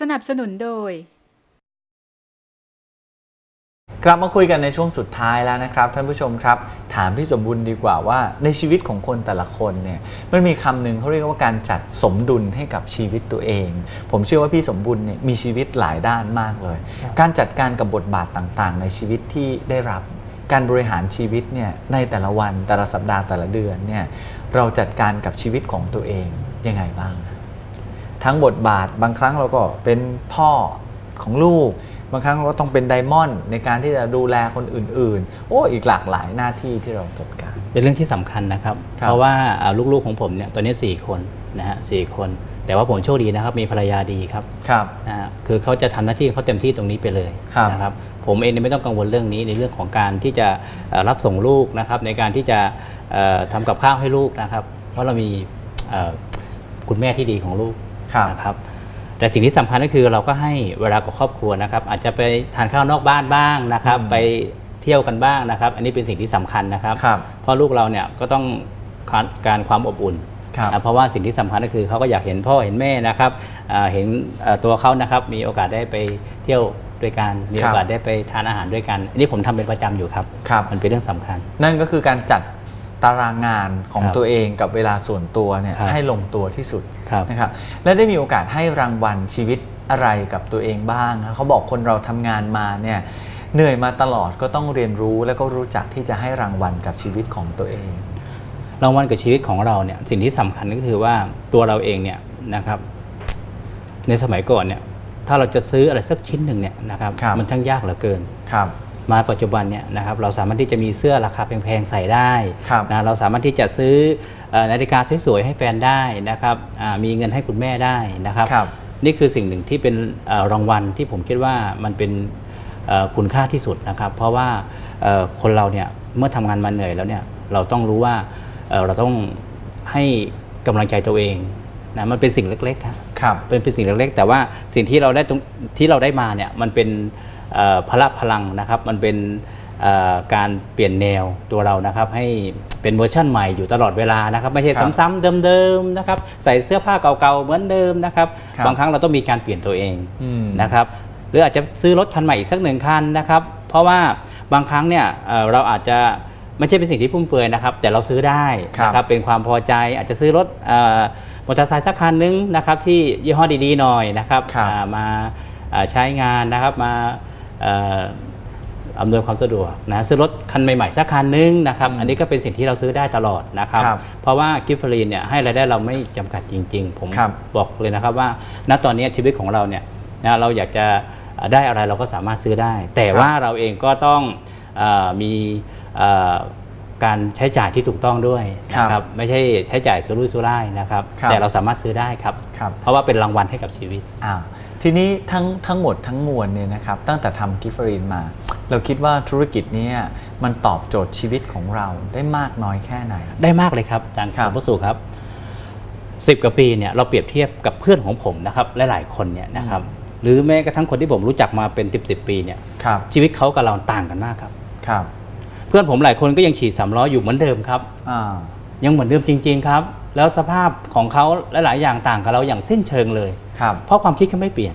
สนับสนุนโดย กลับมาคุยกันในช่วงสุดท้ายแล้วนะครับท่านผู้ชมครับ ถามพี่สมบุญดีกว่าว่าในชีวิตของคนแต่ละคนเนี่ยมันมีคำหนึ่งเขาเรียกว่าการจัดสมดุลให้กับชีวิตตัวเอง ผมเชื่อว่าพี่สมบุญเนี่ยมีชีวิตหลายด้านมากเลย การจัดการกับบทบาทต่างๆ ในชีวิตที่ได้รับการบริหารชีวิตเนี่ยในแต่ละวันแต่ละสัปดาห์แต่ละเดือนเนี่ยเราจัดการกับชีวิตของตัวเองยังไงบ้าง ทั้งบทบาท บางครั้งเราก็เป็นพ่อของลูก บางครั้งเราก็ต้องเป็นไดมอนด์ในการที่จะดูแลคนอื่น ๆ โอ้อีกหลากหลายหน้าที่ที่เราจัดการ เป็นเรื่องที่สำคัญนะครับครับ เพราะว่าอ่าลูกๆของผมเนี่ยตอนนี้ 4 คนนะฮะสคน แต่ว่าผมโชคดีนะครับ มีภรรยาดีครับครับนะฮะคือเขาจะทำหน้าที่เขาเต็มที่ตรงนี้ไปเลยครับนะครับผมเองเนี่ยไม่ต้องกังวลเรื่องนี้ในเรื่องของการที่จะเอ่อรับส่งลูกนะครับในการที่จะเอ่อทำกับข้าวให้ลูกนะครับ เพราะเรามีเอ่อคุณแม่ที่ดีของลูกครับ นะครับแต่สิ่งที่สำคัญก็คือเราก็ให้เวลากับครอบครัวนะครับ อาจจะไปทานข้าวนอกบ้านบ้างนะครับอืมไปเที่ยวกันบ้างนะครับ อันนี้เป็นสิ่งที่สำคัญนะครับครับ เพราะลูกเราเนี่ยก็ต้องการการความอบอุ่นครับนะเพราะว่าสิ่งที่สำคัญก็คือเขาก็อยากเห็นพ่อเห็นแม่นะครับอ่าเห็นเอ่อตัวเขานะครับมีโอกาสได้ไปเที่ยวด้วยกันมีครัโอบกาสได้ไปทานอาหารด้วยกัน อันนี้ผมทำเป็นประจำอยู่ครับครับมันเป็นเรื่องสำคัญ นั่นก็คือการจัด ตารางงานของครับตัวเองกับเวลาส่วนตัวเนี่ยครับให้ลงตัวที่สุดครับนะครับและได้มีโอกาสให้รางวัลชีวิตอะไรกับตัวเองบ้างครับเขาบอกคนเราทำงานมาเนี่ยเหนื่อยมาตลอดก็ต้องเรียนรู้แล้วก็รู้จักที่จะให้รางวัลกับชีวิตของตัวเอง รางวัลกับชีวิตของเราเนี่ยสิ่งที่สำคัญก็คือว่าตัวเราเองเนี่ยนะครับ ในสมัยก่อนเนี่ยถ้าเราจะซื้ออะไรสักชิ้นหนึ่งเนี่ยนะครับครับ มันทั้งยากเหลือเกิน ครับ มาปัจจุบันเนี่ยนะครับเราสามารถที่จะมีเสื้อราคาแพงๆใส่ได้ครับนะเราสามารถที่จะซื้อเอ่อนาฬิกาสวยๆให้แฟนได้นะครับอ่ามีเงินให้คุณแม่ได้นะครับครับนี่คือสิ่งหนึ่งที่เป็นเอ่อรางวัลที่ผมคิดว่ามันเป็นเอ่อคุณค่าที่สุดนะครับ เพราะว่าเอ่อคนเราเนี่ยเมื่อทำงานมาเหนื่อยแล้วเนี่ยเราต้องรู้ว่าเอ่อเราต้องให้กำลังใจตัวเองนะมันเป็นสิ่งเล็กๆครับครับเป็นเป็นสิ่งเล็กๆ แต่ว่าสิ่งที่เราได้ตรงที่เราได้มาเนี่ยมันเป็นเอ่อ พละพลังนะครับมันเป็นเอ่อการเปลี่ยนแนวตัวเรานะครับให้เป็นเวอร์ชั่นใหม่อยู่ตลอดเวลานะครับไม่ใช่ครับซ้ำๆเดิมๆนะครับใส่เสื้อผ้าเก่าๆเหมือนเดิมนะครับครับบางครั้งเราต้องมีการเปลี่ยนตัวเองอืมนะครับหรืออาจจะซื้อรถคันใหม่อีกสักหนึ่งคันนะครับเพราะว่าบางครั้งเนี่ยเอ่อเราอาจจะไม่ใช่เป็นสิ่งที่ฟุ่มเฟือยนะครับ แต่เราซื้อได้ครับนะครับเป็นความพอใจอาจจะซื้อรถเอ่อมอเตอร์ไซค์สักคันนึงนะครับที่ยี่ห้อดีๆหน่อยนะครับครับอ่ามาเอ่อใช้งานนะครับมาเอ่ออำนวยความสะดวกนะซื้อรถคันใหม่ๆสักคันนึงนะครับอืมอันนี้ก็เป็นสิ่งที่เราซื้อได้ตลอดนะครับครับเพราะว่ากิฟต์ฟรีนเนี่ยให้รายได้เราไม่จำกัดจริง ๆ ผมครับบอกเลยนะครับว่า ณตอนนี้ชีวิตของเราเนี่ยนะเราอยากจะได้อะไรเราก็สามารถซื้อได้ แต่ว่าเราเองก็ต้องเออมีเอ่อการใช้จ่ายที่ถูกต้องด้วยนะคครัรับบไม่ใช่ใช้จ่ายสุรุ่ยสุร่ายนะครับครับแต่เราสามารถซื้อได้ครับครับ เพราะว่าเป็นรางวัลให้กับชีวิตอ่า ทีนี้ทั้งทั้งหมดทั้งมวลเนี่ยนะครับตั้งแต่ทำกิฟฟรีนมา เราคิดว่าธุรกิจเนี้มันตอบโจทย์ชีวิตของเราได้มากน้อยแค่ไหน ได้มากเลยครับอาจารย์ครับผมประสูครับสิบกว่าปีเนี่ยเราเปรียบเทียบกับเพื่อนของผมนะครับหลายๆคนเนี่ยนะครับหรือแม้กระทั่งคนที่ผมรู้จักมาเป็นสิบสิบปีเนี่ยครับชีวิตเขากับเราต่างกันมากครับครับ เพื่อนผมหลายคนก็ยังขี่สามล้ออยู่เหมือนเดิมครับอ่ายังเหมือนเดิมจริง ๆ ครับ แล้วสภาพของเขาหลายๆอย่างต่างกับเราอย่างสิ้นเชิงเลย ครับ เพราะความคิดเขาไม่เปลี่ยน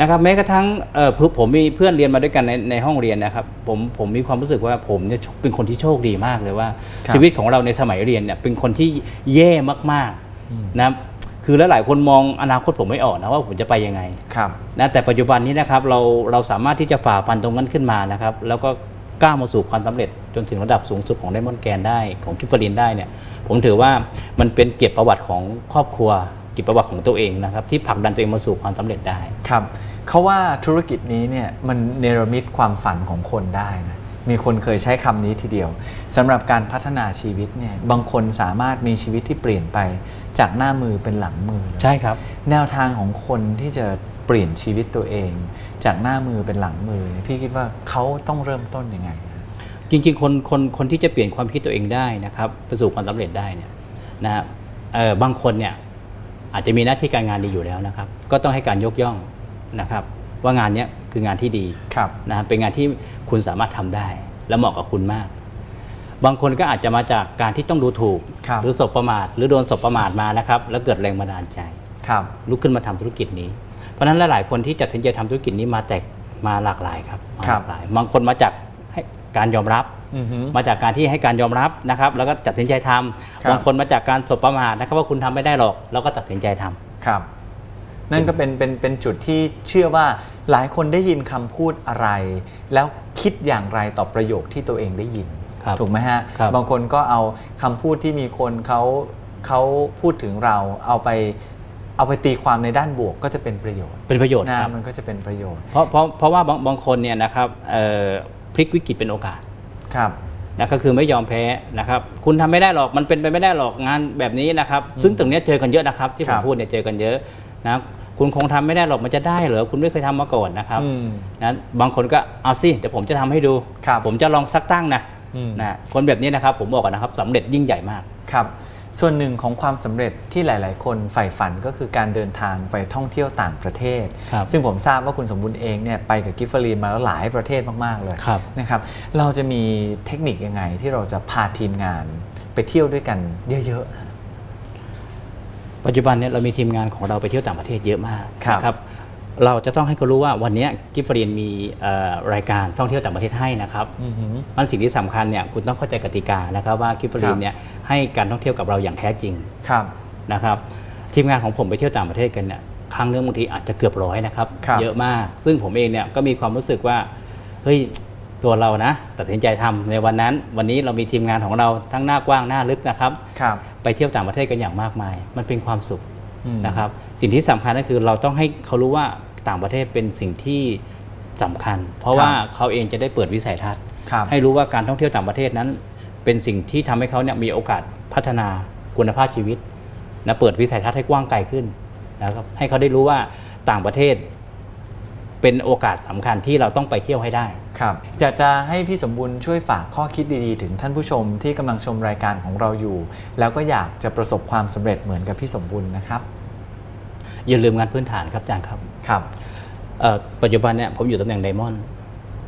นะครับแม้กระทั่งเอ่อผมผมมีเพื่อนเรียนมาด้วยกันในในห้องเรียนนะครับผมผมมีความรู้สึกว่าผมเนี่ยเป็นคนที่โชคดีมากเลยว่า ครับชีวิตของเราในสมัยเรียนเนี่ยเป็นคนที่แย่มากอืม ๆนะคือหลายๆคนมองอนาคตผมไม่ออกนะว่าผมจะไปยังไง ครับ นะแต่ปัจจุบันนี้นะครับเราเราสามารถที่จะฝ่าฟันตรงนั้นขึ้นมานะครับ แล้วก็ ก้าวมาสู่ความสำเร็จจนถึงระดับสูงสุดของไดมอนด์แกนได้ของกิฟเฟอรินได้เนี่ยผมถือว่ามันเป็นเกียรติประวัติของครอบครัวเกียรติประวัติของตัวเองนะครับที่ผลักดันตัวเองมาสู่ความสำเร็จได้ครับเขาว่าธุรกิจนี้เนี่ยมันเนรมิตความฝันของคนได้นะมีคนเคยใช้คำนี้ทีเดียวสำหรับการพัฒนาชีวิตเนี่ยบางคนสามารถมีชีวิตที่เปลี่ยนไปจากหน้ามือเป็นหลังมือเลยใช่ครับ แนวทางของคนที่จะ เปลี่ยนชีวิตตัวเอง จากหน้ามือเป็นหลังมือเนี่ยพี่คิดว่าเขาต้องเริ่มต้นยังไงฮะจริงๆ คนคนคนที่จะเปลี่ยนความคิดตัวเองได้นะครับไปสู่ความสำเร็จได้เนี่ยนะฮะเอ่อบางคนเนี่ยอาจจะมีหน้าที่การงานดีอยู่แล้วนะครับ ก็ต้องให้การยกย่องนะครับ ว่างานเนี้ยคืองานที่ดีครับนะฮะเป็นงานที่คุณสามารถทำได้ และเหมาะกับคุณมาก บางคนก็อาจจะมาจากการที่ต้องดูถูกครับหรือสบประมาทหรือโดนสบประมาทมานะครับ แล้วเกิดแรงบันดาลใจครับลุกขึ้นมาทำธุรกิจนี้ เพราะฉะนั้นหลาย ๆ คนที่ตัดสินใจทำธุรกิจนี้มาแตกมาหลากหลายครับมาครัหบลากหลาย บางคนมาจากให้การยอมรับอือหือมาจากการที่ให้การยอมรับนะครับ แล้วก็ตัดสินใจทำครับบางคนมาจากการสบประมาทนะครับว่าคุณทำไม่ได้หรอก แล้วก็ตัดสินใจทำครับ นั่นก็เป็นเป็นเป็นจุดที่เชื่อว่าหลายคนได้ยินคำพูดอะไร แล้วคิดอย่างไรต่อประโยคที่ตัวเองได้ยินครับถูกไหมฮะครับบางคนก็เอาคำพูดที่มีคนเขาเขาพูดถึงเราเอาไป เอาไปตีความในด้านบวกก็จะเป็นประโยชน์เป็นประโยชน์นะครับมันก็จะเป็นประโยชน์ เพราะเพราะเพราะว่าบางบางคนเนี่ยนะครับเอ่อพลิกวิกฤตเป็นโอกาสครับนะก็คือไม่ยอมแพ้นะครับ คุณทำไม่ได้หรอกมันเป็นไปไม่ได้หรอกงานแบบนี้นะครับ ซึ่งตรงเนี้ยเจอกันเยอะนะครับ ที่ผครัมบพูดเนี่ยเจอกันเยอะนะคุณคงทำไม่ได้หรอกมันจะได้เหรอคุณไม่เคยทำมาก่อนนะครับอืมนะบางคนก็เอาสิเดี๋ยวผมจะทำให้ดูครับผมจะลองซักตั้งนะอืมนะคนแบบนี้นะครับผมบอกก่อนนะครับสำเร็จยิ่งใหญ่มากครับ ส่วนหนึ่งของความสำเร็จที่หลาย ๆ คนใฝ่ฝันก็คือการเดินทางไปท่องเที่ยวต่างประเทศครับซึ่งผมทราบว่าคุณสมบูรณ์เองเนี่ยไปกับกิฟเฟอรีนมาแล้วหลายประเทศมาก ๆ เลยครับนะครับ เราจะมีเทคนิคยังไงที่เราจะพาทีมงานไปเที่ยวด้วยกันเยอะปัจจุบันเนี่ยเรามีทีมงานของเราไปเที่ยวต่างประเทศเยอะมากครับนะครับ เราจะต้องให้เขารู้ว่าวันเนี้ยกิฟฟรีนมีเอ่อรายการท่องเที่ยวต่างประเทศให้นะครับๆอือหือมันสิ่งที่สำคัญเนี่ยคุณต้องเข้าใจกติกานะครับว่ากิฟฟรีครันบเนี่ยให้การท่องเที่ยวกับเราอย่างแท้จริงครับนะครับทีมงานของผมไปเที่ยวต่างประเทศกันเนี่ยครั้งนึงบางทีอาจจะเกือบร้อยนะครับครับเยอะมาก ซึ่งผมเองเนี่ยก็มีความรู้สึกว่าเฮ้ยตัวเรานะตัดสินใจทำในวันนั้น วันนี้เรามีทีมงานของเราทั้งหน้ากว้างหน้าลึกนะครับครับไปเที่ยวต่างประเทศกันอย่างมากมาย มันเป็นความสุขอืมนะครับ สิ่งที่สำคัญก็คือเราต้องให้เขารู้ว่าต่างประเทศเป็นสิ่งที่สำคัญ เพราะว่าเขาเองจะได้เปิดวิสัยทัศน์ครับให้รู้ว่าการท่องเที่ยวต่างประเทศนั้น เป็นสิ่งที่ทำให้เขาเนี่ยมีโอกาสพัฒนาคุณภาพชีวิตนะเปิดวิสัยทัศน์ให้กว้างไกลขึ้นนะครับให้เขาได้รู้ว่าต่างประเทศ เป็นโอกาสสำคัญที่เราต้องไปเที่ยวให้ได้ครับอยากจะให้พี่สมบูรณ์ช่วยฝากข้อคิดดีๆ ถึงท่านผู้ชมที่กำลังชมรายการของเราอยู่ แล้วก็อยากจะประสบความสำเร็จเหมือนกับพี่สมบูรณ์นะครับ อย่าลืมงานพื้นฐานครับอาจารย์ครับครับเอ่อปัจจุบันเนี่ยผมอยู่ตำแหน่งไดมอนด์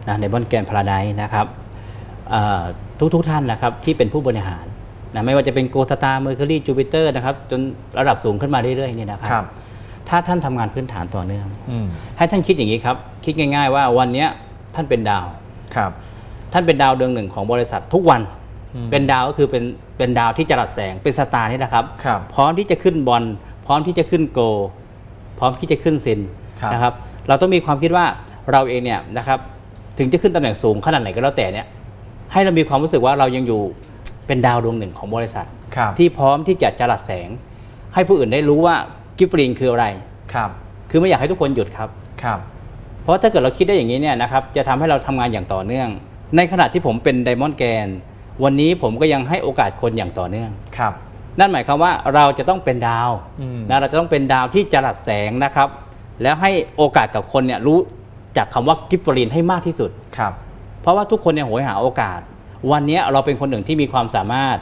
นะไดมอนด์แกรนพาราไดนะครับทุกทุกๆท่านนะครับที่เป็นผู้บริหารนะไม่ว่าจะเป็นโกสตาร์เมอร์คิวรีจูปิเตอร์นะครับจนระดับสูงขึ้นมาเรื่อยๆเนี่ยนะคครัรับบถ้าท่านทำงานพื้นฐานต่อเนื่องอืมให้ท่านคิดอย่างนี้ครับ คิดง่าย ๆ ว่าวันเนี้ยท่านเป็นดาวครับ ท่านเป็นดาวดวงหนึ่งของบริษัททุกวันอืมเป็นดาวก็คือเป็นเป็นดาวที่จรัสแสงเป็นสตาร์นี่นะครับครับพร้อมที่จะขึ้นบอลพร้อมที่จะขึ้นโก พร้อมที่จะขึ้นซินครับนะครับเราต้องมีความคิดว่าเราเองเนี่ยนะครับถึงจะขึ้นตำแหน่งสูงขนาดไหนก็แล้วแต่เนี่ยให้เรามีความรู้สึกว่าเรายังอยู่เป็นดาวดวงหนึ่งของบริษัทครับที่พร้อมที่จะจรัสแสง ให้ผู้อื่นได้รู้ว่ากิฟต์ริงคืออะไรครับ คือไม่อยากให้ทุกคนหยุดครับครับ เพราะถ้าเกิดเราคิดได้อย่างนี้เนี่ยนะครับจะทำให้เราทำงานอย่างต่อเนื่อง ในขณะที่ผมเป็นไดมอนด์แกนวันนี้ผมก็ยังให้โอกาสคนอย่างต่อเนื่องครับ นั่นหมายความว่าเราจะต้องเป็นดาวอืมนะเราจะต้องเป็นดาวที่จรัสแสงนะครับ แล้วให้โอกาสกับคนเนี่ยรู้จากคำว่ากิฟฟรีนให้มากที่สุดครับ เพราะว่าทุกคนเนี่ยโหยหาโอกาส วันนี้เราเป็นคนหนึ่งที่มีความสามารถ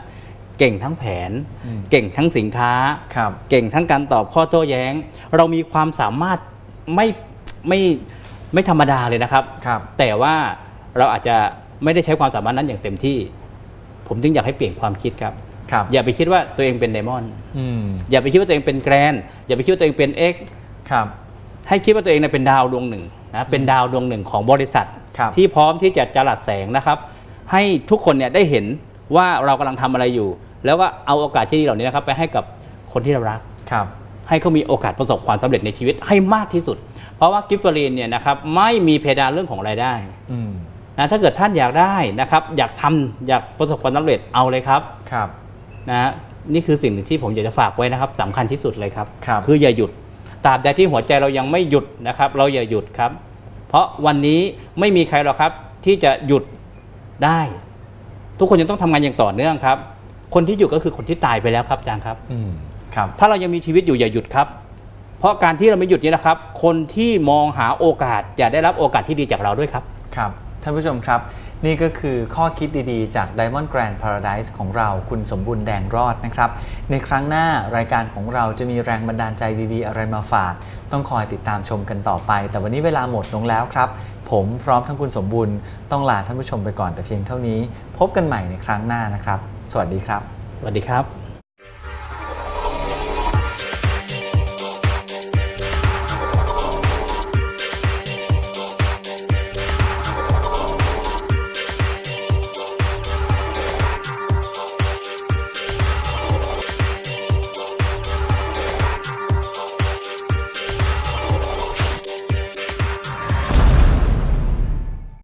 เก่งทั้งแผนอืมเก่งทั้งสินค้าครับเก่งทั้งการตอบข้อโต้แย้ง เรามีความสามารถไม่ไม่ไม่ธรรมดาเลยนะครับครับแต่ว่าเราอาจจะไม่ได้ใช้ความสามารถนั้นอย่างเต็มที่ ผมจึงอยากให้เปลี่ยนความคิดครับครับ อย่าไปคิดว่าตัวเองเป็นไดมอนด์อืมอย่าไปคิดว่าตัวเองเป็นแกรนอย่าไปคิดว่าตัวเองเป็นเอ็กครับให้คิดว่าตัวเองเนี่ยเป็นดาวดวงหนึ่งนะเป็นดาวดวงหนึ่งของบริษัทครับที่พร้อมที่จะจรัสแสงนะครับ ให้ทุกคนเนี่ยได้เห็นว่าเรากำลังทำอะไรอยู่ แล้วก็เอาโอกาสที่ดีเหล่านี้นะครับ ไปให้กับคนที่เรารักครับให้เขามีโอกาสประสบความสำเร็จในชีวิตให้มากที่สุด เพราะว่ากิฟเฟอรีนเนี่ยนะครับไม่มีเพดานเรื่องของรายได้อืมนะถ้าเกิดท่านอยากได้นะครับ อยากทำอยากประสบความสำเร็จเอาเลยครับครับ นะฮะนี่คือสิ่งหนึ่งที่ผมอยากจะฝากไว้นะครับสำคัญที่สุดเลยครับครับออย่าหยุดตราบใดที่หัวใจเรายังไม่หยุดนะครับ เราอย่าหยุดครับ เพราะวันนี้ไม่มีใครหรอกครับ ที่จะหยุดได้ ทุกคนยังต้องทำงานอย่างต่อเนื่องครับ คนที่หยุดก็คือคนที่ตายไปแล้วครับอาจารย์ครับอืมครับ ถ้าเรายังมีชีวิตอยู่อย่าหยุดครับ เพราะการที่เราไม่หยุดนี้นะครับ คนที่มองหาโอกาสจะได้รับโอกาสที่ดีจากเราด้วยครับครับท่านผู้ชมครับ นี่ก็คือข้อคิดดีๆ จาก Diamond Grand Paradise ของเราคุณสมบูรณ์แดงรอดนะครับ ในครั้งหน้ารายการของเราจะมีแรงบันดาลใจดีๆ อะไรมาฝาก ต้องคอยติดตามชมกันต่อไป แต่วันนี้เวลาหมดลงแล้วครับ ผมพร้อมทั้งคุณสมบูรณ์ต้องลาท่านผู้ชมไปก่อนแต่เพียงเท่านี้ พบกันใหม่ในครั้งหน้านะครับ สวัสดีครับ สวัสดีครับ